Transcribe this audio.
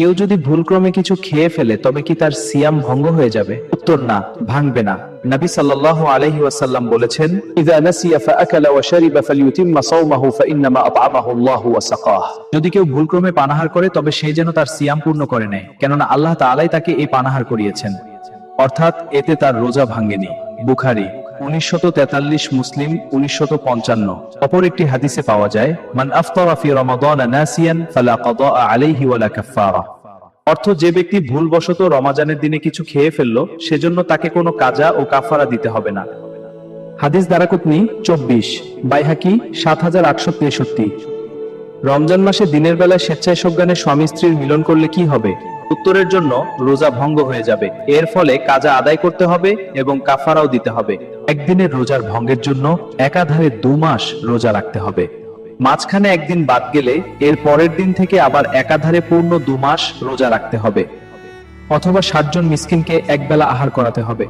কেউ যদি ভুলক্রমে কিছু খেয়ে ফেলে, তবে কি তার সিয়াম ভঙ্গ হয়ে যাবে? উত্তর, না, ভাঙবে না। নবী সাল্লাল্লাহু আলাইহি ওয়াসাল্লাম বলেছেন اذا نسي فاكل وشرب فليتم صومه فانما اطعمه الله وسقاه যদি কেউ ভুলক্রমে পানাহার করে, তবে সে যেন তার সিয়াম পূর্ণ করে নেয়, কেননা আল্লাহ তাআলাই তাকে এই পানাহার করিয়েছেন। অর্থাৎ, এতে তার রোজা ভাঙেনি। বুখারী উনিশশত মুসলিম উনিশশত অপর একটি হাদিসে পাওয়া যায়, মান অর্থ, যে ব্যক্তি ভুলবশত রমাজানের দিনে কিছু খেয়ে ফেলল, সেজন্য তাকে কোনো কাজা ও কাফারা দিতে হবে না। হাদিস দারাকুতনি চব্বিশ, বাইহাকি সাত হাজার আটশো তেষট্টি। রমজান মাসে দিনের বেলায় স্বেচ্ছায় সজ্ঞানে স্বামী স্ত্রীর মিলন করলে কি হবে? উত্তরের জন্য রোজা ভঙ্গ হয়ে যাবে। এর ফলে কাজা আদায় করতে হবে এবং কাফারাও দিতে হবে। একদিনের রোজার ভঙ্গের জন্য একাধারে দু মাস রোজা রাখতে হবে। মাঝখানে একদিন বাদ গেলে এর পরের দিন থেকে আবার একাধারে পূর্ণ দু মাস রোজা রাখতে হবে। অথবা ষাট মিসকিনকে একবেলা আহার করাতে হবে।